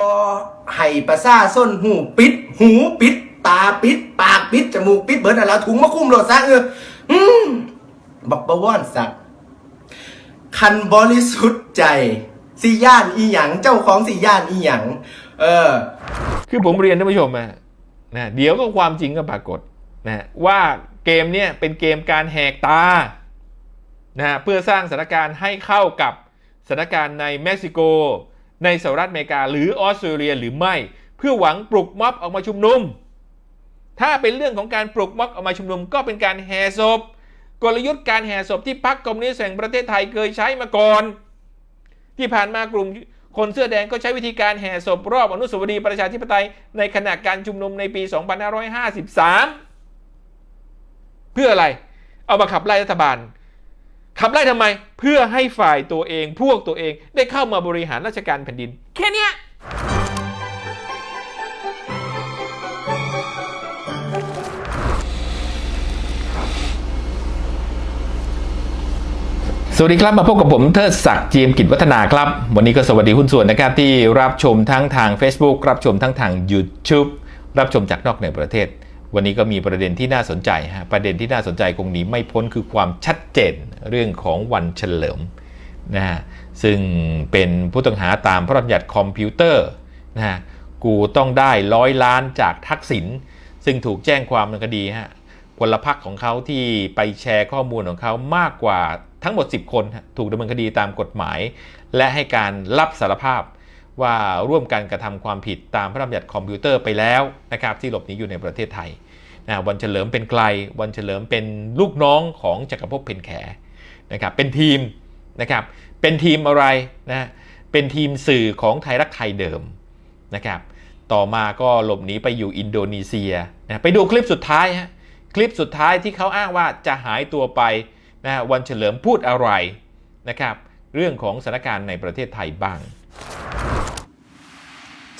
บอให้ประสาส้นหูปิด หูปิด ตาปิด ปากปิด จมูกปิดเบิดอะไรถุงมาคุ้มโหลดซะเอออืมบักบวอนสักคันบริสุทธิ์ใจสิย่านอีหยังเจ้าของสิย่านอีหยังเออ คือผมเรียนท่านผู้ชมนะนะเดี๋ยวก็ความจริงก็ปรากฏนะว่าเกมเนี่ยเป็นเกมการแหกตานะเพื่อสร้างสถานการณ์ให้เข้ากับสถานการณ์ในเม็กซิโก ในสหรัฐอเมริกาหรือออสเตรเลียหรือไม่ เพื่อหวังปลุกม็อบออกมาชุมนุม ถ้าเป็นเรื่องของการปลุกม็อบออกมาชุมนุม ก็เป็นการแห่ศพกลยุทธ์การแห่ศพที่พรรคคอมมิวนิสต์แห่งประเทศไทยเคยใช้มาก่อน ที่ผ่านมากลุ่มคนเสื้อแดงก็ใช้วิธีการแห่ศพรอบอนุสาวรีย์ประชาธิปไตยในขณะการชุมนุมในปี 2553 เพื่ออะไร เอามาขับไล่รัฐบาล ขับไล่ทำไมเพื่อให้ฝ่ายตัวเอง พวกตัวเองได้เข้ามาบริหารราชการแผ่นดิน แค่นี้สวัสดีครับมาพบกับผมเทิดศักดิ์จีมกิจวัฒนาครับ วันนี้ก็สวัสดีหุ้นส่วนนะครับที่รับชมทั้งทาง Facebook รับชมทั้งทาง YouTube รับชมจากนอกในประเทศ วันนี้ก็มีประเด็นที่น่าสนใจฮะประเด็นที่น่าสนใจคงหนีไม่พ้นคือความชัดเจนเรื่องของวันเฉลิมนะฮะซึ่งเป็นผู้ต้องหาตามพระราชบัญญัติคอมพิวเตอร์นะฮะกูต้องได้ร้อยล้านจากทักษิณซึ่งถูกแจ้งความในคดีฮะพลพรรคของเขาที่ไปแชร์ข้อมูลของเขามากกว่าทั้งหมด 10 คน ถูกดำเนินคดีตามกฎหมาย และให้การรับสารภาพ ว่าร่วมกันกระทำความผิดตามพระราชบัญญัติคอมพิวเตอร์ไปแล้วนะครับที่หลบหนีอยู่ในประเทศไทยนะวันเฉลิมเป็นใครวันเฉลิมเป็นลูกน้องของจักรภพเพนแขนะครับเป็นทีมนะครับเป็นทีมอะไรนะเป็นทีมสื่อของไทยรักไทยเดิมนะครับต่อมาก็หลบหนีไปอยู่อินโดนีเซียนะไปดูคลิปสุดท้ายฮะคลิปสุดท้ายที่เขาอ้างว่าจะหายตัวไปนะวันเฉลิมพูดอะไรนะครับเรื่องของสถานการณ์ในประเทศไทยบ้าง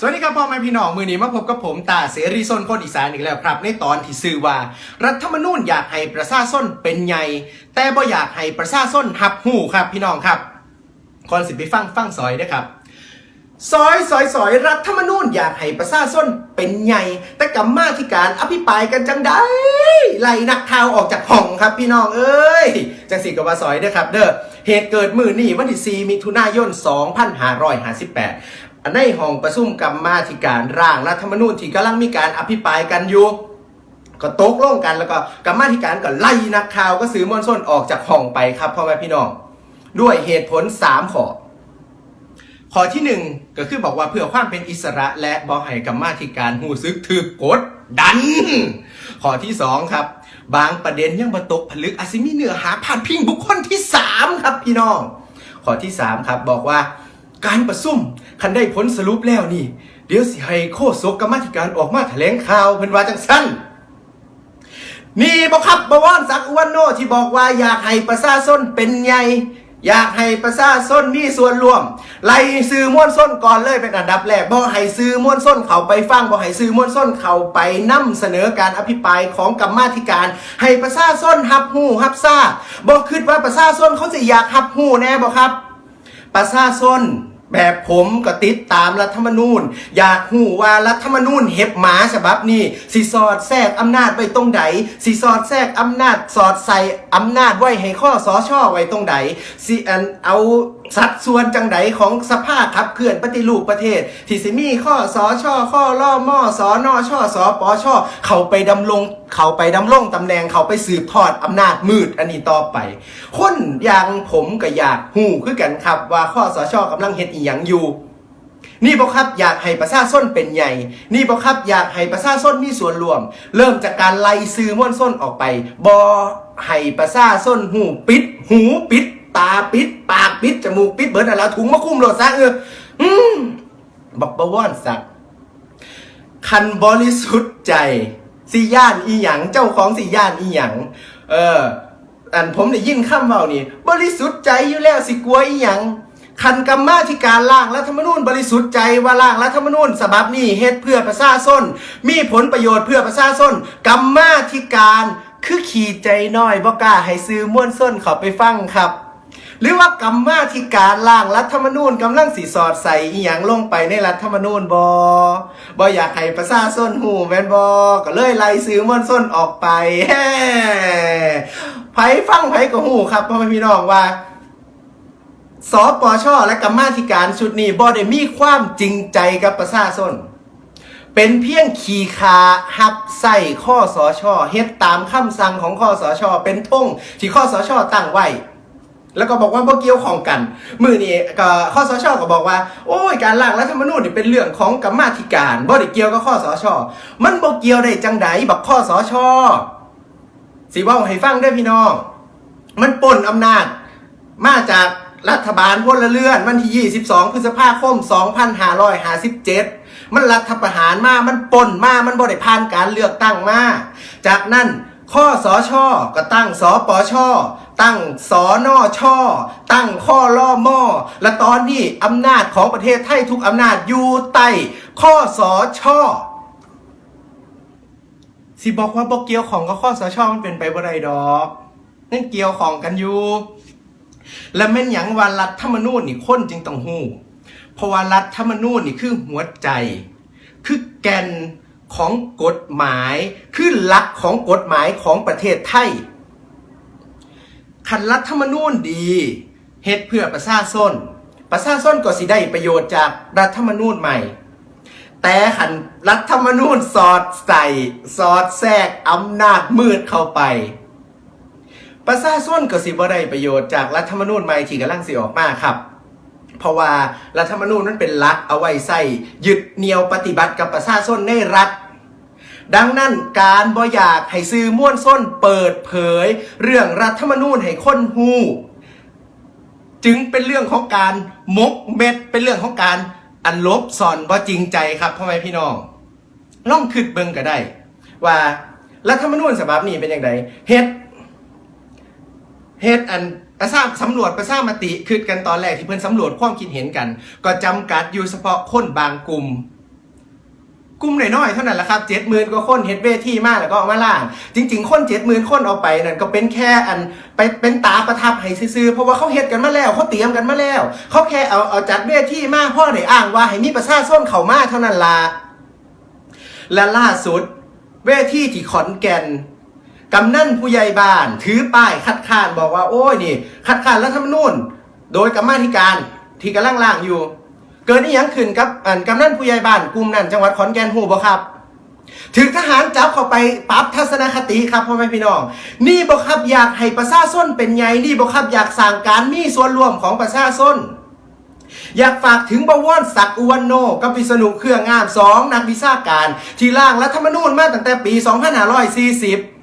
สวัสดีครับพ่อแม่พี่น้องมือนี้มาพบกับผมตาเสรีส้นคนอีสานอีกแล้วครับ ในตอนที่ซื่อว่า รัฐธรรมนูญอยากให้ประชาชนเป็นใหญ่แต่บ่อยากให้ประชาชนหับหูครับพี่น้องครับก่อนสิไปฟังฟังซอยนะครับซอยซอยซอยรัฐธรรมนูญอยากให้ประชาชนเป็นใหญ่แต่กรรมาธิการอภิปรายกันจังได้ไล่นักข่าวออกจากห้องครับพี่น้องเอ้ยจังสิกับว่าซอยเด้อครับเด้อเหตุเกิดมือนี่วันที่4มิถุนายน 2558อัน ในห้องประชุมกรรมาธิการร่างรัฐธรรมนูญที่กำลังมีการอภิปรายกันอยู่ก็ตกลงกันแล้วก็กรรมาธิการก็ไล่นักข่าวก็ซื้อมวลชนออกจากห้องไปครับพ่อแม่พี่น้อง ด้วยเหตุผล 3 ข้อข้อที่หนึ่งก็คือบอกว่าเพื่อความเป็นอิสระและบอให้กรรมาธิการหูซึกถือกดดัน ข้อที่สองครับ บางประเด็นยังมาตกผลึกอาจสิมีเนื้อหาผ่านพิงบุคคลที่สามครับพี่น้อง ข้อที่สามครับบอกว่า การประซุ่มคันได้ผลสรุปแล้วนี่ เดี๋ยวสิให้โคศกกรรมธิการออกมาแถลงข่าวเพิ่นว่าจังสั้นนี่บอกครับบวรศักดิ์อวันโนที่บอกว่าอยากให้ประชาชนเป็นใหญ่อยากให้ประชาชนมีส่วนร่วม ไล่ซื้อม้วนส้นก่อนเลยเป็นอันดับแรกบ่ให้ซื้อม้วนส้นเขาไปฟังบ่ให้ซื้อม้วนส้นเขาไปนำเสนอการอภิปรายของกรรมาธิการ ให้ประชาชนฮับหูฮับซาบ่คิดว่าประชาชนเขาสิอยากฮับหูแน่บ่ครับ ประชาชน แบบผมก็ติดตามรัฐธรรมนูญ อยากหูว่ารัฐธรรมนูญเห็บหมาฉบับนี้สิสอดแทรกอำนาจไว้ตรงใดสิสอดแทรกอำนาจสอดใส่อำนาจไว้ให้ข้อสอช่อไว้ตรงใดสิอันเอาสัดส่วนจังใดของสภาพขับเคลื่อนปฏิรูปประเทศ ที่สิมีข้อสอช่อข้อล่อม่อสอนอช่อสอปอช่อเขาไปดำรงเขาไปดำรงตำแหน่งเขาไปสืบทอดอำนาจมืดอันนี้ต่อไป คนอย่างผมก็อยากหูคือกันครับว่าข้อสอชอกำลังเฮ็ดอีหยังอยู่ นี่บอครับอยากให้ประชาชนเป็นใหญ่ นี่บอครับอยากให้ประชาชนมีส่วนร่วม เริ่มจากการไล่ซื้อม้วนส้นออกไปบอให้ประชาชนหูปิด หูปิด ตาปิด ปากปิดจมูกปิดเบิดอะไรถุงมาคุ้มโหลดซะเอออืมบอกบวรสักคันบริสุทธิ์ใจสิย่านอีหยังเจ้าของสิย่านอีหยังเอออันผมได้ยินคำเว้านี่บริสุทธิ์ใจอยู่แล้วสิกลัวอีหยัง คันกรรมาธิการร่างรัฐธรรมนูญบริสุทธิ์ใจว่าร่างรัฐธรรมนูญฉบับนี้เฮ็ดเพื่อประชาชนมีผลประโยชน์เพื่อประชาชนกรรมาธิการคือขีดใจน้อยบ่กล้าให้ซื้อม่วนส้นเขาไปฟังครับ หรือว่ากรรมาธิการร่างรัฐธรรมนูญกำลังสีสอดใส่อีหยังลงไปในรัฐธรรมนูญบอบออยากให้ประชาชนหูแมนบอก็เลยไล่ซื้อมวลส้นออกไปแฮ่ไผฟังไผก็หูครับพ่อแม่พี่น้องว่า สปชและกรรมาธิการชุดนี้บอได้มีความจริงใจกับประชาชนเป็นเพียงขี่คาหับใส่ข้อสอชอเฮ็ดตามคำสั่งของข้อสอชอเป็นธงที่ข้อสอชอตั้งไว้ แล้วก็บอกว่าบ่เกี่ยวของกัน มือนี้ก็ข้อสอชก็บอกว่า โอ้ยการร่างรัฐธรรมนูญนี่เป็นเรื่องของกรรมาธิการบ่ได้เกี่ยวกับข้อสอชมันบ่เกี่ยวได้จังใดบักข้อสอชสิว้าให้ฟังได้พี่น้อง มันปนอำนาจมาจาก รัฐบาลพลเรือนวันที่ 22 พฤษภาคม 2557 มันรัฐประหารมา มันปล้นมา มันบ่ได้ผ่านการเลือกตั้งมา จากนั้นข้อสอชอก็ตั้งสอปอชอตั้งสอนอชอตั้งข้อล่อมอและตอนนี้อำนาจของประเทศไทยทุกอำนาจอยู่ใต้ข้อสอชอสิบอกว่าบอกเกี่ยวของกับข้อสอชอมันเป็นไปบ่ได้ดอกนั่นเกี่ยวของกันอยู่ และแม่นหยังว่ารัฐธรรมนูญนี่คนจึงต้องหู้เพราะว่ารัฐธรรมนูญนี่คือหัวใจ คือแกนของกฎหมาย คือหลักของกฎหมายของประเทศไทยคันรัฐธรรมนูญดีเฮ็ดเพื่อประชาชนประชาชนก็สิได้ประโยชน์จากรัฐธรรมนูญใหม่ แต่ขันรัฐธรรมนูญสอดใส่ สอดแทรกอำนาจมืดเข้าไป ประชาชนก็สิบ่ได้ประโยชน์จากรัฐธรรมนูญใหม่ที่กำลังสิออกมาครับ เพราะว่ารัฐธรรมนูญนั้นเป็นลักเอาไว้ใส่ยึดเหนี่ยวปฏิบัติกับประชาชนในรัฐ ดังนั้นการบ่อยากให้ซื้อม่วนส้นเปิดเผย เรื่องรัฐธรรมนูญให้คนฮู้จึงเป็นเรื่องของการมกเม็ดเป็นเรื่องของการอันลบซ่อนว่จริงใจครับพ่อแม่พี่น้องล่องคิดเบิงก็ได้ ว่ารัฐธรรมนูญฉบับนี้เป็นอย่างไรเฮ็ด เฮ็ดอันประชาสำรวจประชามติคิดกันตอนแรกที่เพิ่อนสำรวจความคิดเห็นกัน ก็จำกัดอยู่เฉพาะคนบางกลุ่มกลุ่มน้อยๆเท่านั้นแหละครับเจ็ดหมื่นกว่าคนเฮ็ดเวทีมากแล้วก็เอามาล่าง จริง ๆ คนเจ็ดหมื่นคนเอาไปนั่นก็เป็นแค่อันไปเป็นตาประทับให้ซื่อๆเพราะว่าเขาเฮ็ดกันมาแล้วเขาเตรียมกันมาแล้วเขาแค่เอาเอาจัดเวทีมากพ่อได้อ้างว่าให้มีประชาชนเข้ามาเท่านั้นละและล่าสุด เวทีที่ขอนแก่น กำนันผู้ใหญ่บ้าน ถือป้ายคัดค้านบอกว่าโอ้ยนี่ คัดค้านรัฐธรรมนูญโดยกรรมาธิการที่กำลังล่างอยู่ เกิดนี่ยังขึ้นกับอันกำนันผู้ใหญ่บ้านกลุ่มนั้นจังหวัดขอนแก่นหูบ่ครับถึงทหารจับเข้าไปปรับทัศนคติครับพ่อแม่พี่น้อง นี่บ่ครับอยากให้ประชาชนเป็นไงนี่บ่ครับอยากสร้างการมีส่วนร่วมของประชาชนอยากฝากถึงบวรศักดิ์อุวันโนกับวิษณุเครืองามสองนักวิชาการ ที่ร่างรัฐธรรมนูญมาตั้งแต่ปี 2540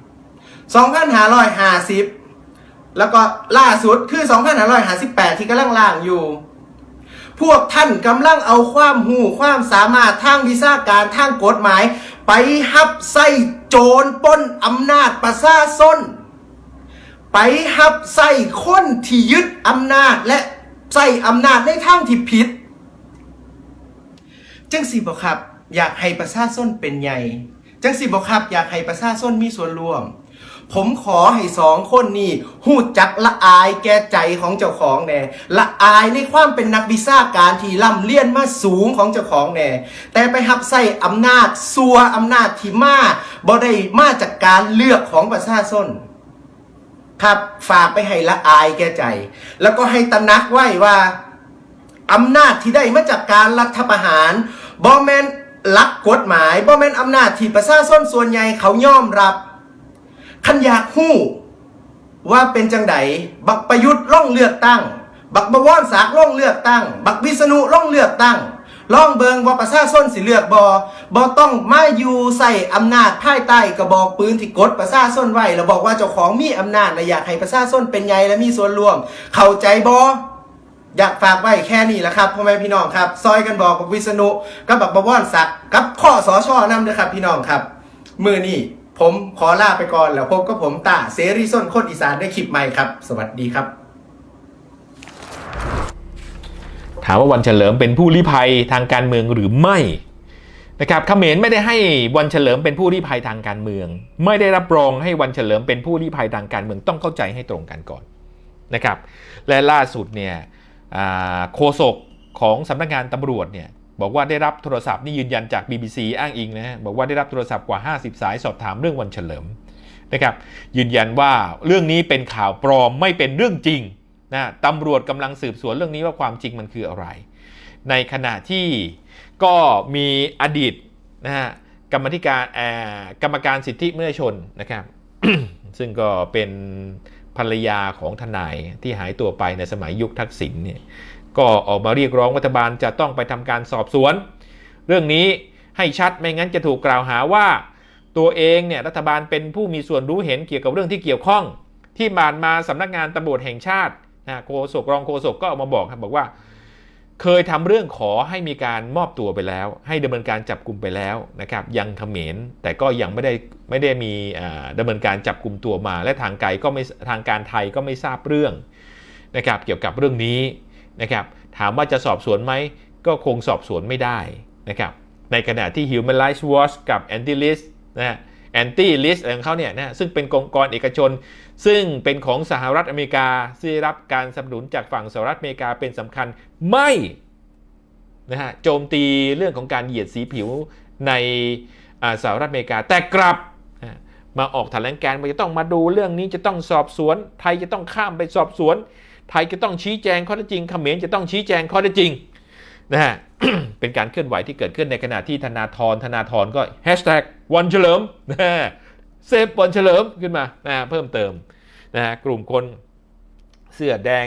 2550 แล้วก็ล่าสุดคือ 2558 ที่กำลังล่างอยู่ พวกท่านกำลังเอาความหูความสามารถทางวิชาการทางกฎหมาย ไปหับไส้โจรป้นอำนาจประชาชนไปหับไส้คนที่ยึดอำนาจและใส่อำนาจในทางที่ผิดจังสิบอกครับ อยากให้ประชาชนเป็นใหญ่จังสิบอกครับ อยากให้ประชาชนมีส่วนร่วม ผมขอให้สองคนนี้หูจักละอายแก่ใจของเจ้าของแน่ละอายในความเป็นนักวิชาการที่ล่ำเลียนมาสูงของเจ้าของแน่แต่ไปหับใส่อำนาจซัวอำนาจที่มาบ่ได้มาจากการเลือกของประชาชนครับฝากไปให้ละอายแก่ใจ แล้วก็ให้ตระหนักไว้ว่าอำนาจที่ได้มาจากการรัฐประหารบอแมนลักกฎหมายบอแมนอำนาจที่ประชาชนส่วนใหญ่เขายอมรับ ขันอยากหู้ ว่าเป็นจังไดบักประยุทธ์ล่องเลือกตั้ง บักบวรศักดิ์ล่องเลือกตั้ง บักวิษณุล่องเลือกตั้งล่องเบิงว่าประชาชนสิเลือกบอบอต้องมาอยู่ใส่อำนาจภายใต้กระบอกปืนที่กดประชาชนไว้แล้วบอกว่าเจ้าของมีอำนาจและอยากให้ประชาชนเป็นใหญ่และมีส่วนร่วม เข้าใจบออยากฝากไว้แค่นี้แหละครับพ่อแม่พี่น้องครับ ซอยกันบอกบักวิษณุกับบักบวรศักดิ์กับข้อสอชอนำด้วยครับพี่น้องครับ มือนี้ ผมขอลาไปก่อนแล้วพบกับผมตาเสรีส้นคนอีสานในคลิปใหม่ครับ สวัสดีครับ ถามว่าวันเฉลิมเป็นผู้ลี้ภัยทางการเมืองหรือไม่นะครับเขมรไม่ได้ให้วันเฉลิมเป็นผู้ลี้ภัยทางการเมือง ไม่ได้รับรองให้วันเฉลิมเป็นผู้ลี้ภัยทางการเมืองต้องเข้าใจให้ตรงกันก่อนนะครับ และล่าสุดเนี่ยโฆษกของสำนักงานตำรวจเนี่ย บอกว่าได้รับโทรศัพท์นี่ยืนยันจาก BBC อ้างอิงนะฮะบอกว่าได้รับโทรศัพท์กว่า 50 สายสอบถามเรื่องวันเฉลิมนะครับยืนยันว่าเรื่องนี้เป็นข่าวปลอมไม่เป็นเรื่องจริงนะตำรวจกำลังสืบสวนเรื่องนี้ว่าความจริงมันคืออะไร ในขณะที่ก็มีอดีตนะฮะกรรมธิการอ่ากรรมการสิทธิมนุษยชนนะครับ ซึ่งก็เป็นภรรยาของทนายที่หายตัวไปในสมัยยุคทักษิณเนี่ย ก็ออกมาเรียกร้องรัฐบาลจะต้องไปทำการสอบสวน เรื่องนี้ให้ชัดไม่งั้นจะถูกกล่าวหาว่า ตัวเองเนี่ยรัฐบาลเป็นผู้มีส่วนรู้เห็นเกี่ยวกับเรื่องที่เกี่ยวข้อง ที่ผ่านมาสำนักงานตำรวจแห่งชาตินะโฆษกรองโฆษกก็ออกมาบอกครับบอกว่า เคยทำเรื่องขอให้มีการมอบตัวไปแล้ว ให้ดำเนินการจับกลุ่มไปแล้วนะครับยังเขมรแต่ก็ยังไม่ได้ไม่ได้มีอ่าดำเนินการจับกลุ่มตัวมา และทางไกลก็ไม่ทางการไทยก็ไม่ทราบเรื่องนะครับเกี่ยวกับเรื่องนี้ นะครับถามว่าจะสอบสวนไหมก็คงสอบสวนไม่ได้นะครับในขณะที่ Human Rights Watch กับ Anti List นะฮะ Anti List อะไรของเขาเนี่ยนะซึ่งเป็นองค์กรเอกชน ซึ่งเป็นของสหรัฐอเมริกาที่รับการสนับสนุนจากฝั่งสหรัฐอเมริกาเป็นสำคัญไม่นะฮะโจมตีเรื่องของการเหยียดสีผิวในสหรัฐอเมริกา แต่กลับมาออกแถลงการณ์ว่าจะต้องมาดูเรื่องนี้จะต้องสอบสวน ไทยจะต้องข้ามไปสอบสวน ไทยจะต้องชี้แจงข้อเท็จจริงเขมรจะต้องชี้แจงข้อเท็จจริงนะฮะเป็นการเคลื่อนไหวที่เกิดขึ้นในขณะที่ธนาธรธนาธรก็แฮชแท็กวันเฉลิมนะเซฟวันเฉลิมขึ้นมานะเพิ่มเติมนะฮะกลุ่มคนเสื้อแดง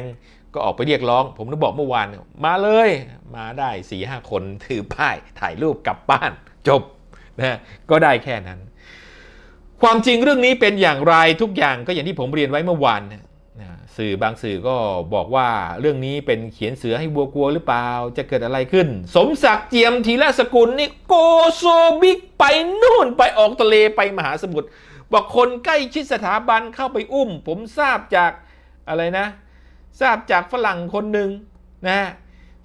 ก็ออกไปเรียกร้อง ผมได้บอกเมื่อวาน มาเลยมาได้สี่ห้าคนถือป้ายถ่ายรูปกลับบ้านจบนะฮะก็ได้แค่นั้น ความจริงเรื่องนี้เป็นอย่างไรทุกอย่างก็อย่างที่ผมเรียนไว้เมื่อวานนะ สื่อบางสื่อก็บอกว่าเรื่องนี้เป็นเขียนเสือให้วัวกลัวหรือเปล่า จะเกิดอะไรขึ้น สมศักดิ์เจียมทีละสกุลนี่โกโซบิกไปนู่นไปออกทะเลไปมหาสมุทรบอกคนใกล้ชิดสถาบันเข้าไปอุ้ม ผมทราบจากอะไรนะ ทราบจากฝรั่งคนหนึ่งนะ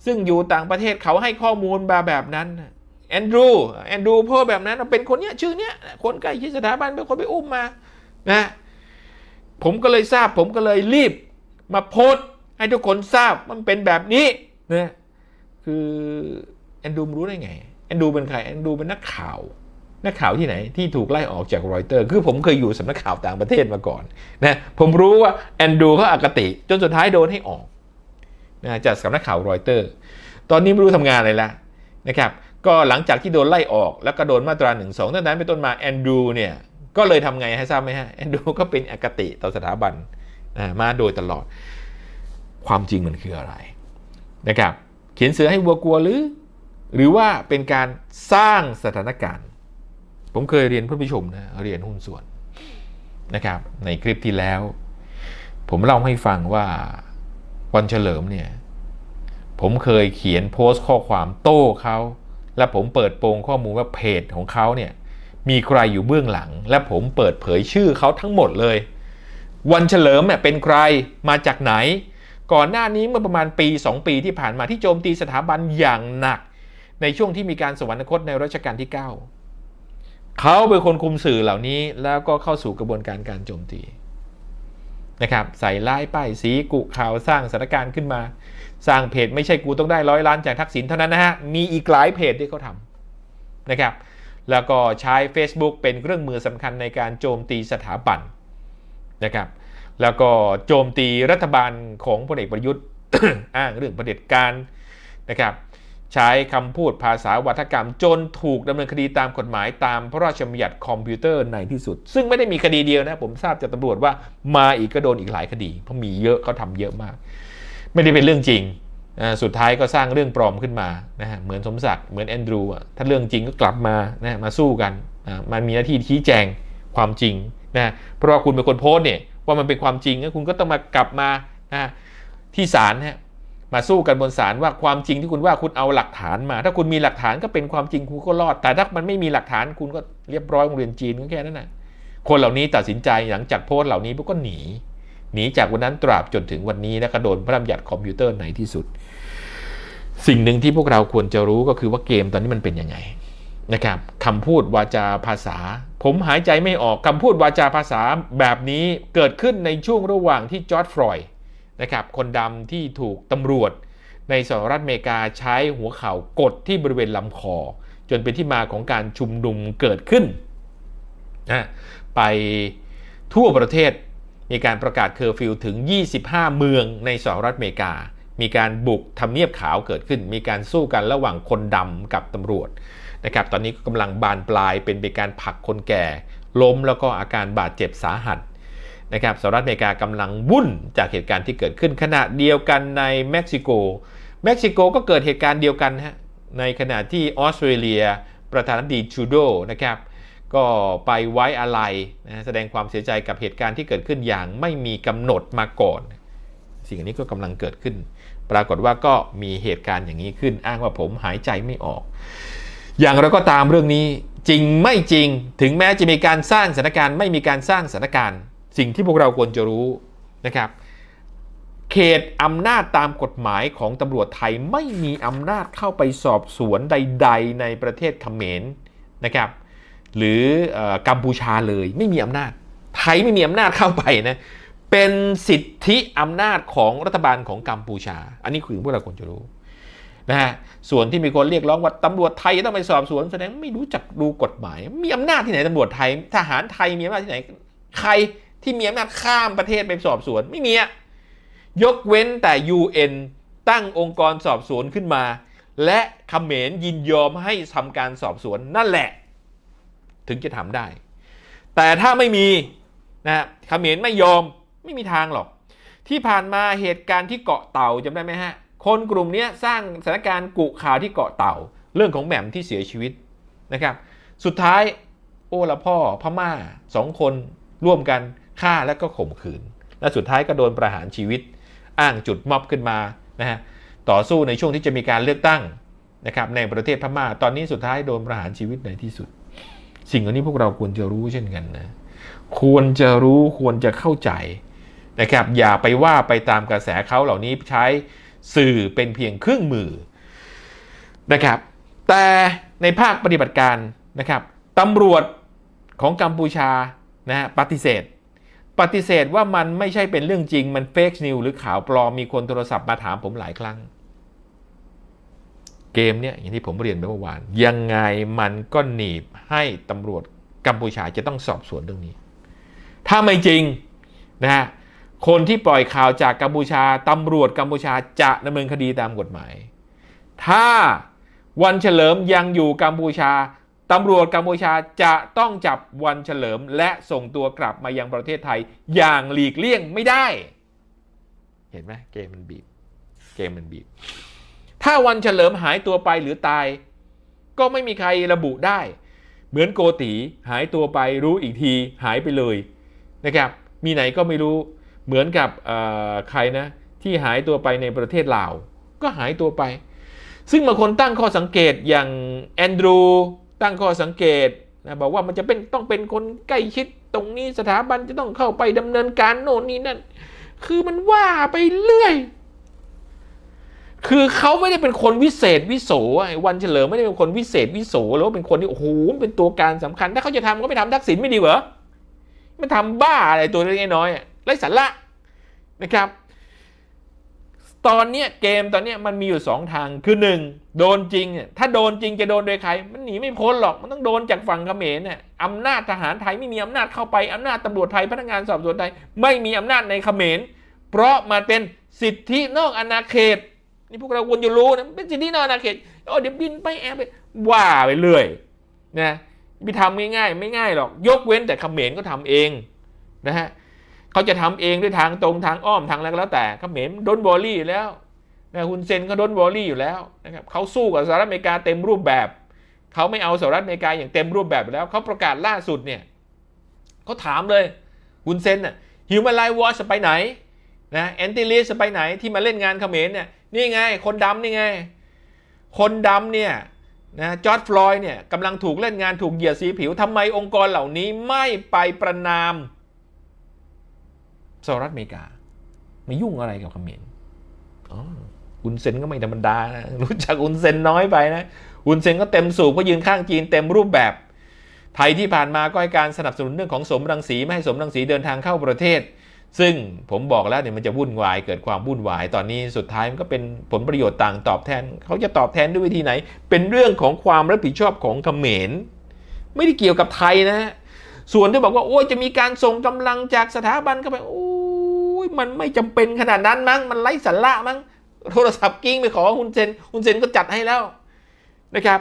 ซึ่งอยู่ต่างประเทศเขาให้ข้อมูลมาแบบนั้นแอนดรูแอนดรูพสต์แบบนั้นเป็นคนเนี้ยชื่อเนี้ยคนใกล้ชิดสถาบันเป็นคนไปอุ้มมานะ ผมก็เลยทราบ ผมก็เลยรีบ มาโพสต์ให้ทุกคนทราบมันเป็นแบบนี้นะคือแอนดูรู้ได้ไงแอนดูเป็นใครแอนดูเป็นนักข่าวนักข่าวที่ไหนที่ถูกไล่ออกจากรอยเตอร์ คือผมเคยอยู่สำนักข่าวต่างประเทศมาก่อนนะผมรู้ว่าแอนดูเขาอคติ จนสุดท้ายโดนให้ออกนะจากสำนักข่าวรอยเตอร์ ตอนนี้ไม่รู้ทำงานอะไรละนะครับก็หลังจากที่โดนไล่ออกแล้วก็โดนมาตรา1นึตั้งแต่นั้นเป็นต้นมาแอนดูเนี่ย ก็เลยทำไงให้ทราบไหมฮะแอนดูก็เป็นอคติต่อสถาบันมาโดยตลอด ความจริงมันคืออะไรนะครับ เขียนเสือให้วัวกลัวหรือ หรือว่าเป็นการสร้างสถานการณ์ ผมเคยเรียนเพื่อนผู้ชมนะเรียนหุ้นส่วนนะครับ ในคลิปที่แล้ว ผมเล่าให้ฟังว่าวันเฉลิมเนี่ยผมเคยเขียนโพสต์ข้อความโต้เขา และผมเปิดโปงข้อมูลว่าเพจของเขาเนี่ย มีใครอยู่เบื้องหลัง และผมเปิดเผยชื่อเขาทั้งหมดเลย วันเฉลิมเนี่ยเป็นใครมาจากไหน ก่อนหน้านี้เมื่อประมาณปี 2 ปีที่ผ่านมาที่โจมตีสถาบันอย่างหนัก ในช่วงที่มีการสวรรคตในรัชกาลที่ 9 เขาเป็นคนคุมสื่อเหล่านี้แล้วก็เข้าสู่กระบวนการการโจมตีนะครับใส่ร้ายป้ายสีกุข่าวสร้างสถานการณ์ขึ้นมา สร้างเพจไม่ใช่กูต้องได้ร้อยล้านจากทักษิณเท่านั้นนะฮะมีอีกหลายเพจที่เขาทำนะครับ แล้วก็ใช้ Facebook เป็นเครื่องมือสำคัญในการโจมตีสถาบันนะครับแล้วก็โจมตีรัฐบาลของพลเอกประยุทธ์อ้างเรื่องประเด็จการนะครับใช้คำพูดภาษาวัฒกรรมจนถูกดำเนินคดีตามกฎหมายตามพระราชบัญญัติคอมพิวเตอร์ในที่สุด ซึ่งไม่ได้มีคดีเดียวนะผมทราบจากตำรวจว่ามาอีกก็โดนอีกหลายคดี เพราะมีเยอะเขาทำเยอะมาก ไม่ได้เป็นเรื่องจริง สุดท้ายก็สร้างเรื่องปลอมขึ้นมานะฮะเหมือนสมศักดิ์เหมือนแอนดรูอะถ้าเรื่องจริงก็กลับมานะมาสู้กันมันมีหน้าที่ชี้แจงความจริงนะเพราะว่าคุณเป็นคนโพสเนี่ยว่ามันเป็นความจริงคุณก็ต้องมากลับมานะที่ศาลฮะมาสู้กันบนศาลว่าความจริงที่คุณว่าคุณเอาหลักฐานมา ถ้าคุณมีหลักฐานก็เป็นความจริงคุณก็รอด แต่ถ้ามันไม่มีหลักฐานคุณก็เรียบร้อยโรงเรียนจีนก็แค่นั้นนะคนเหล่านี้ตัดสินใจหลังจากโพสต์เหล่านี้พวกก็หนี หนีจากวันนั้นตราบจนถึงวันนี้แล้วก็โดนพระราชบัญญัติคอมพิวเตอร์ในที่สุด สิ่งหนึ่งที่พวกเราควรจะรู้ก็คือว่าเกมตอนนี้มันเป็นยังไงนะครับคำพูดวาจาภาษา ผมหายใจไม่ออกคำพูดวาจาภาษาแบบนี้เกิดขึ้นในช่วงระหว่างที่จอร์ดฟลอยด์นะครับคนดำที่ถูกตำรวจ ในสหรัฐอเมริกาใช้หัวเข่ากดที่บริเวณลำคอ จนเป็นที่มาของการชุมนุมเกิดขึ้นนะไปทั่วประเทศ มีการประกาศเคอร์ฟิวถึง 25 เมืองในสหรัฐอเมริกา มีการบุกทำเนียบขาวเกิดขึ้น มีการสู้กันระหว่างคนดำกับตำรวจนะครับ ตอนนี้ก็กำลังบานปลายเป็นไปการผลักคนแก่ ล้มแล้วก็อาการบาดเจ็บสาหัสนะครับสหรัฐอเมริกากำลังวุ่นจากเหตุการณ์ที่เกิดขึ้นขณะเดียวกันในเม็กซิโก เม็กซิโกก็เกิดเหตุการณ์เดียวกันฮะในขณะที่ออสเตรเลีย ประธานาธิบดีทรูโดนะครับ ก็ไปไว้อาลัยนะแสดงความเสียใจกับเหตุการณ์ที่เกิดขึ้นอย่างไม่มีกำหนดมาก่อน สิ่งนี้ก็กำลังเกิดขึ้น ปรากฏว่าก็มีเหตุการณ์อย่างนี้ขึ้น อ้างว่าผมหายใจไม่ออก อย่างไราก็ตามเรื่องนี้จริงไม่จริงถึงแม้จะมีการสร้างสถานการณ์ไม่มีการสร้างสถานการณ์ สิ่งที่พวกเราควรจะรู้นะครับ เขตอำนาจตามกฎหมายของตำรวจไทยไม่มีอำนาจเข้าไปสอบสวนใด ๆ ในประเทศเขมรนะครับ หรือกัมพูชาเลยไม่มีอำนาจ ไทยไม่มีอำนาจเข้าไปนะเป็นสิทธิอำนาจของรัฐบาลของกัมพูชา อันนี้คือพวกเราควรจะรู้นะฮะส่วนที่มีคนเรียกร้องว่าตำรวจไทยต้องไปสอบสวนแสดงไม่รู้จักดูกฎหมาย มีอำนาจที่ไหนตำรวจไทย ทหารไทยมีอำนาจที่ไหน ใครที่มีอำนาจข้ามประเทศไปสอบสวนไม่มีอะยกเว้นแต่ UN ตั้งองค์กรสอบสวนขึ้นมา และเขมรยินยอมให้ทำการสอบสวนนั่นแหละ ถึงจะทำได้ แต่ถ้าไม่มีนะเขมรไม่ยอมไม่มีทางหรอก ที่ผ่านมาเหตุการณ์ที่เกาะเต่าจำได้ไหมฮะ คนกลุ่มนี้สร้างสถานการณ์กุข่าวที่เกาะเต่า เรื่องของแหม่มที่เสียชีวิตนะครับ สุดท้ายโอละพ่อพม่าสองคนร่วมกันฆ่าแล้วก็ข่มขืน และสุดท้ายก็โดนประหารชีวิต อ้างจุดม็อบขึ้นมานะฮะต่อสู้ในช่วงที่จะมีการเลือกตั้งนะครับในประเทศพม่า ตอนนี้สุดท้ายโดนประหารชีวิตในที่สุด สิ่งเหล่านี้พวกเราควรจะรู้เช่นกันนะควรจะรู้ควรจะเข้าใจนะครับ อย่าไปว่าไปตามกระแสเขาเหล่านี้ใช้สื่อเป็นเพียงเครื่องมือนะครับ แต่ในภาคปฏิบัติการนะครับตำรวจของกัมพูชานะฮะปฏิเสธ ปฏิเสธว่ามันไม่ใช่เป็นเรื่องจริงมันเฟกนิวหรือข่าวปลอมมีคนโทรศัพท์มาถามผมหลายครั้ง เกมเนี่ยอย่างที่ผมเรียนไปเมื่อวาน ยังไงมันก็หนีบ ให้ตำรวจกัมพูชาจะต้องสอบสวนเรื่องนี้ ถ้าไม่จริงนะฮะคนที่ปล่อยข่าวจากกัมพูชาตำรวจกัมพูชาจะดำเนินคดีตามกฎหมาย ถ้าวันเฉลิมยังอยู่กัมพูชาตำรวจกัมพูชาจะต้องจับวันเฉลิมและส่งตัวกลับมายังประเทศไทยอย่างหลีกเลี่ยงไม่ได้ เห็นไหมเกมมันบีบ เกมมันบีบ ถ้าวันเฉลิมหายตัวไปหรือตาย ก็ไม่มีใครระบุได้ เหมือนโกตีหายตัวไปรู้อีกทีหายไปเลยนะครับ มีไหนก็ไม่รู้เหมือนกับใครนะ ที่หายตัวไปในประเทศลาว ก็หายตัวไป ซึ่งบางคนตั้งข้อสังเกตอย่างแอนดรูตั้งข้อสังเกตนะบอกว่ามันจะเป็นต้องเป็นคนใกล้ชิดตรงนี้สถาบันจะต้องเข้าไปดำเนินการโน่นนี่นั่น คือมันว่าไปเรื่อย คือเขาไม่ได้เป็นคนวิเศษวิโสไอ้วันเฉลิมไม่ได้เป็นคนวิเศษวิโสหรือว่าเป็นคนที่โอ้โหเป็นตัวการสำคัญ ถ้าเขาจะทำก็ไม่ทำทักษิณไม่ดีเหรอไม่ทำบ้าอะไรตัวเล็กน้อยไร้สาระนะครับ ตอนเนี้ยเกมตอนเนี้ยมันมีอยู่สองทางคือหนึ่งโดนจริงเนี่ยถ้าโดนจริงจะโดนโดยใคร มันหนีไม่พ้นหรอกมันต้องโดนจากฝั่งเขมรเนี่ยอำนาจทหารไทยไม่มีอำนาจเข้าไปอำนาจตำรวจไทยพนักงานสอบสวนไทย ไม่มีอำนาจในเขมรเพราะมันเป็นสิทธินอกอาณาเขต นี่พวกเราควรจะรู้นะเป็นสิทธินอกอาณาเขตโอ้เดี๋ยวบินไปแอบไปว่าไปเรื่อยนะไปทำง่ายๆไม่ง่ายหรอกยกเว้นแต่เขมรก็ทำเองนะฮะเขาจะทำเองด้วยทางตรงทางอ้อมทางอะไรก็แล้วแต่เขมรโดนบอลลี่อยู่แล้วนะฮุนเซนก็โดนบอลลี่อยู่แล้วนะครับเขาสู้กับสหรัฐอเมริกาเต็มรูปแบบเขาไม่เอาสหรัฐอเมริกาอย่างเต็มรูปแบบแล้วเขาประกาศล่าสุดเนี่ยเขาถามเลยฮุนเซนน่ะฮิวแมนไลท์วอชไปไหนนะแอนติลิสไปไหนที่มาเล่นงานเขมรเนี่ย นี่ไง คนดำนี่ไง คนดำเนี่ยนะจอร์ดฟลอยด์เนี่ยกำลังถูกเล่นงานถูกเหยียดสีผิวทำไมองค์กรเหล่านี้ไม่ไปประนามสหรัฐอเมริกา ไม่ยุ่งอะไรกับเขมรอ๋ออุนเซนก็ไม่ธรรมดานะรู้จักอุนเซนน้อยไปนะอุนเซนก็เต็มสูบก็ยืนข้างจีนเต็มรูปแบบ ไทยที่ผ่านมาก็ให้การสนับสนุนเรื่องของสมรังสีไม่ให้สมรังสีเดินทางเข้าประเทศ ซึ่งผมบอกแล้วเนี่ยมันจะวุ่นวายเกิดความวุ่นวายตอนนี้สุดท้ายมันก็เป็นผลประโยชน์ต่างตอบแทน เขาจะตอบแทนด้วยวิธีไหน เป็นเรื่องของความรับผิดชอบของเขมร ไม่ได้เกี่ยวกับไทยนะฮะส่วนที่บอกว่าโอ้ยจะมีการส่งกำลังจากสถาบันเข้าไปโอ้ยมันไม่จำเป็นขนาดนั้นมั้งมันไร้สาระมั้งโทรศัพท์กิ้งไปขอฮุนเซนฮุนเซนก็จัดให้แล้วนะครับ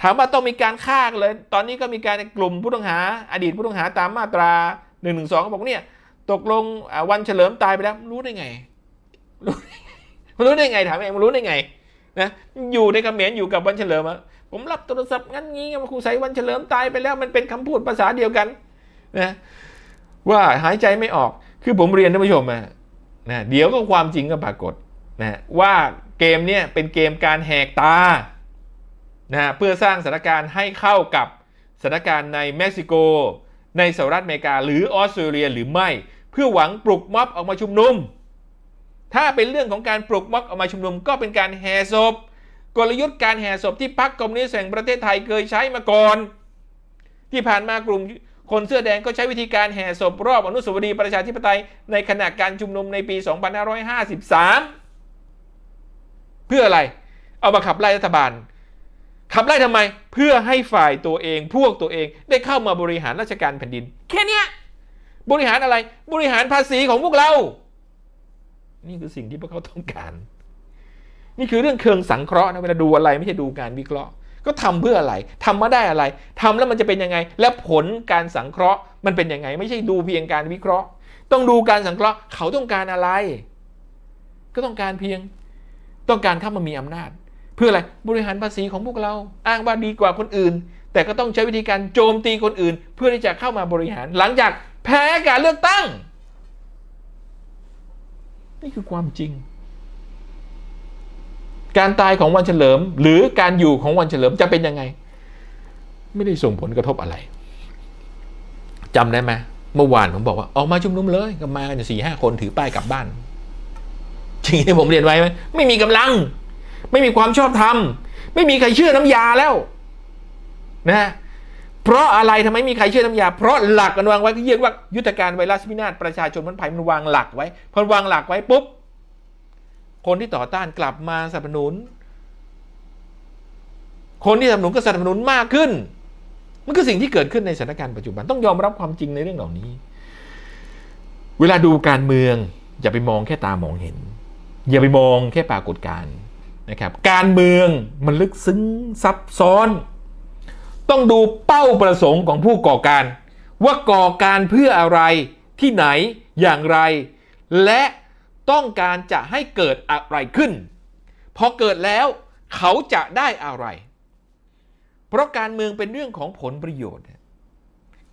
ถามว่าต้องมีการฆ่ากันเลย ตอนนี้ก็มีการกลุ่มผู้ต้องหา อดีตผู้ต้องหาตามมาตรา1นึบอกเนี่ย ตกลงวันเฉลิมตายไปแล้วรู้ได้ไง รู้ได้ไงรู้ได้ไงถามเองรู้ได้ไงนะอยู่ในเขมรอยู่กับวันเฉลิมอะผมรับโทรศัพท์งั้นงี้มาครูใส่วันเฉลิมตายไปแล้ว มันเป็นคำพูดภาษาเดียวกันนะว่าหายใจไม่ออกคือผมเรียนท่านผู้ชมอะนะเดี๋ยวก็ความจริงก็ปรากฏนะว่าเกมเนี้ยเป็นเกมการแหกตานะเพื่อสร้างสถานการณ์ให้เข้ากับสถานการณ์ในเม็กซิโก ในสหรัฐอเมริกา หรือออสเตรเลียหรือไม่ เพื่อหวังปลุกม็อบออกมาชุมนุม ถ้าเป็นเรื่องของการปลุกม็อบออกมาชุมนุม ก็เป็นการแห่ศพกลยุทธ์การแห่ศพที่พรรคคอมมิวนิสต์แห่งประเทศไทยเคยใช้มาก่อน ที่ผ่านมากลุ่มคนเสื้อแดงก็ใช้วิธีการแห่ศพรอบอนุสาวรีย์ประชาธิปไตยในขณะการชุมนุมในปี 2553 เพื่ออะไร เอามาขับไล่รัฐบาล ขับไล่ทำไม เพื่อให้ฝ่ายตัวเอง พวกตัวเองได้เข้ามาบริหารราชการแผ่นดิน แค่นี้ บริหารอะไร บริหารภาษีของพวกเรา นี่คือสิ่งที่พวกเขาต้องการ นี่คือเรื่องเคืองสังเคราะห์นะเวลาดูอะไรไม่ใช่ดูการวิเคราะห์ ก็ทำเพื่ออะไรทำมาได้อะไรทำแล้วมันจะเป็นยังไง และผลการสังเคราะห์มันเป็นยังไง ไม่ใช่ดูเพียงการวิเคราะห์ ต้องดูการสังเคราะห์เขาต้องการอะไร ก็ต้องการเพียง ต้องการเข้ามามีอำนาจ เพื่ออะไรบริหารภาษีของพวกเรา อ้างว่าดีกว่าคนอื่น แต่ก็ต้องใช้วิธีการโจมตีคนอื่น เพื่อที่จะเข้ามาบริหารหลังจาก แพ้การเลือกตั้ง นี่คือความจริง การตายของวันเฉลิม หรือการอยู่ของวันเฉลิมจะเป็นยังไง ไม่ได้ส่งผลกระทบอะไรจำได้ไหมเมื่อวานผมบอกว่าออกมาชุมนุมเลยก็มากันสี่ห้าคนถือป้ายกลับบ้านจริงที่ผมเรียนไว้ไหมไม่มีกำลัง ไม่มีความชอบธรรม ไม่มีใครเชื่อน้ำยาแล้ว นะ เพราะอะไรทำไมมีใครเชื่อน้ำยา เพราะหลักมันวางไว้ที่เรียกว่ายุทธการไวรัสพินาศประชาชนมันภัยมันวางหลักไว้พอวางหลักไว้ปุ๊บคนที่ต่อต้านกลับมาสนับสนุน คนที่สนับสนุนก็สนับสนุนมากขึ้น มันคือสิ่งที่เกิดขึ้นในสถานการณ์ปัจจุบันต้องยอมรับความจริงในเรื่องเหล่านี้ เวลาดูการเมือง อย่าไปมองแค่ตามองเห็น อย่าไปมองแค่ปรากฏการณ์นะครับ การเมืองมันลึกซึ้งซับซ้อน ต้องดูเป้าประสงค์ของผู้ก่อการ ว่าก่อการเพื่ออะไรที่ไหนอย่างไร และต้องการจะให้เกิดอะไรขึ้น พอเกิดแล้วเขาจะได้อะไร เพราะการเมืองเป็นเรื่องของผลประโยชน์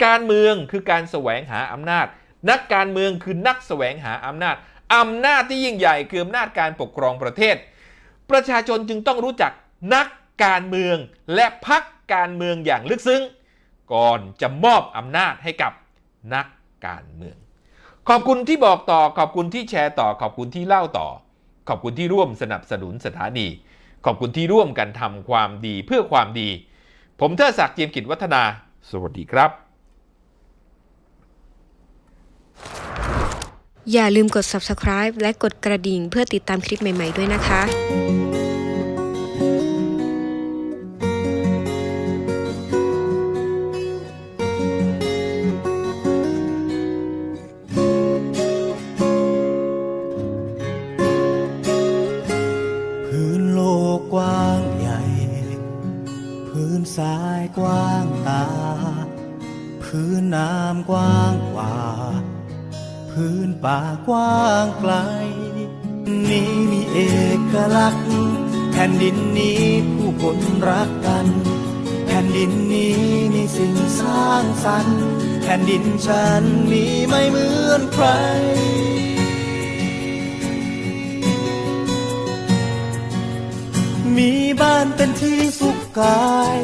การเมืองคือการแสวงหาอำนาจ นักการเมืองคือนักแสวงหาอำนาจอำนาจที่ยิ่งใหญ่คืออำนาจการปกครองประเทศ ประชาชนจึงต้องรู้จักนักการเมืองและพัก การเมืองอย่างลึกซึ้ง ก่อนจะมอบอำนาจให้กับนักการเมือง ขอบคุณที่บอกต่อขอบคุณที่แชร์ต่อ ขอบคุณที่เล่าต่อ ขอบคุณที่ร่วมสนับสนุนสถานี ขอบคุณที่ร่วมกันทำความดีเพื่อความดี ผมเทิดศักดิ์เจียมกิจวัฒนา สวัสดีครับ อย่าลืมกด subscribe และกดกระดิ่งเพื่อติดตามคลิปใหม่ ๆ ด้วยนะคะ กกว้างใหญ่ พื้นทรายกว้างตา พื้นน้ำกว้างกว่า พื้นป่ากว้างไกล นี้มีเอกลักษณ์ แผ่นดินนี้ผู้คนรักกัน แผ่นดินนี้มีสิ่งสร้างสรรค์ แผ่นดินฉันมีไม่เหมือนใคร มีบ้านเป็นที่สุขกาย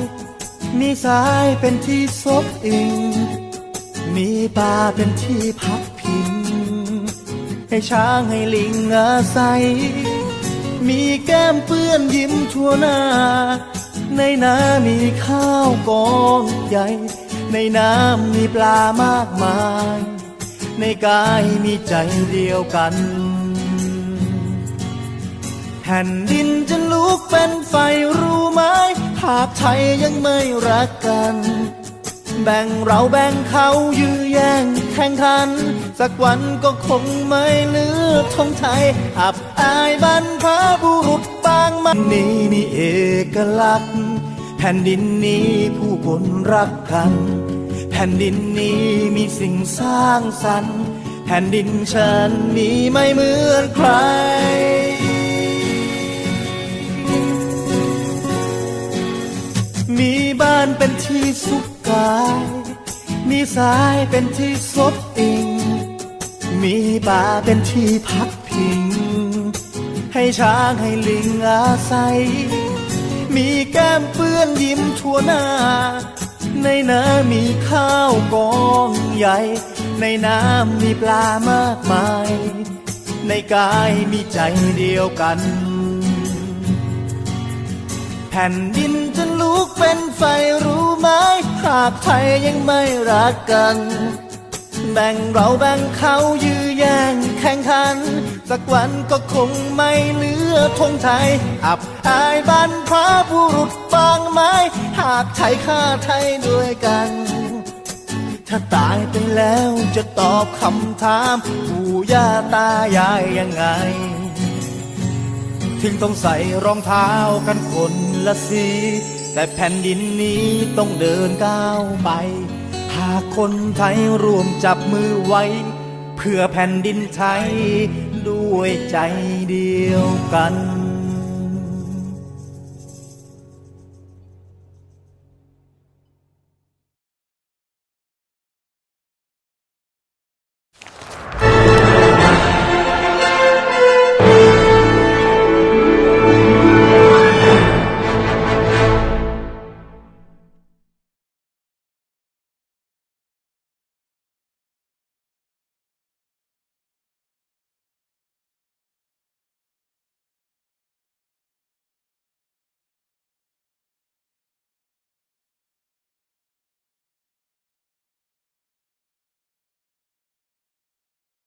มีสายเป็นที่ซบอิง มีป่าเป็นที่พักพิง ให้ช้างให้ลิงอาศัย มีแก้มเปื้อนยิ้มทั่วหน้า ในนามีข้าวกองใหญ่ ในน้ำมีปลามากมาย ในกายมีใจเดียวกัน แผ่นดินจะลุกเป็นไฟรู้ไหมหากไทยยังไม่รักกัน แบ่งเราแบ่งเขายื้อแย่งแข่งขัน สักวันก็คงไม่เหลือทงไทย อับอายบรรพบุรุษบางมันนี้มีเอกลักษณ์ แผ่นดินนี้ผู้คนรักกัน แผ่นดินนี้มีสิ่งสร้างสรรค์ แผ่นดินฉันมีไม่เหมือนใคร มีบ้านเป็นที่สุขกาย มีสายเป็นที่ซบอิง มีป่าเป็นที่พักพิง ให้ช้างให้ลิงอาศัย มีแก้มเปื้อนยิ้มทั่วหน้า ในน้ำมีข้าวกองใหญ่ ในน้ำมีปลามากมาย ในกายมีใจเดียวกัน แผ่นดินจะ ลุกเป็นไฟรู้ไหมหากไทยยังไม่รักกัน แบ่งเราแบ่งเขายื้อแย่งแข่งขัน สักวันก็คงไม่เหลือธงไทย อับอายบรรพบุรุษบางไม้ หากไทยฆ่าไทยด้วยกัน ถ้าตายไปแล้วจะตอบคำถามปู่ย่าตายายยังไงถึงต้องใส่รองเท้ากันคนละสี แต่แผ่นดินนี้ต้องเดินก้าวไป หากคนไทยรวมจับมือไว้ เพื่อแผ่นดินไทยด้วยใจเดียวกัน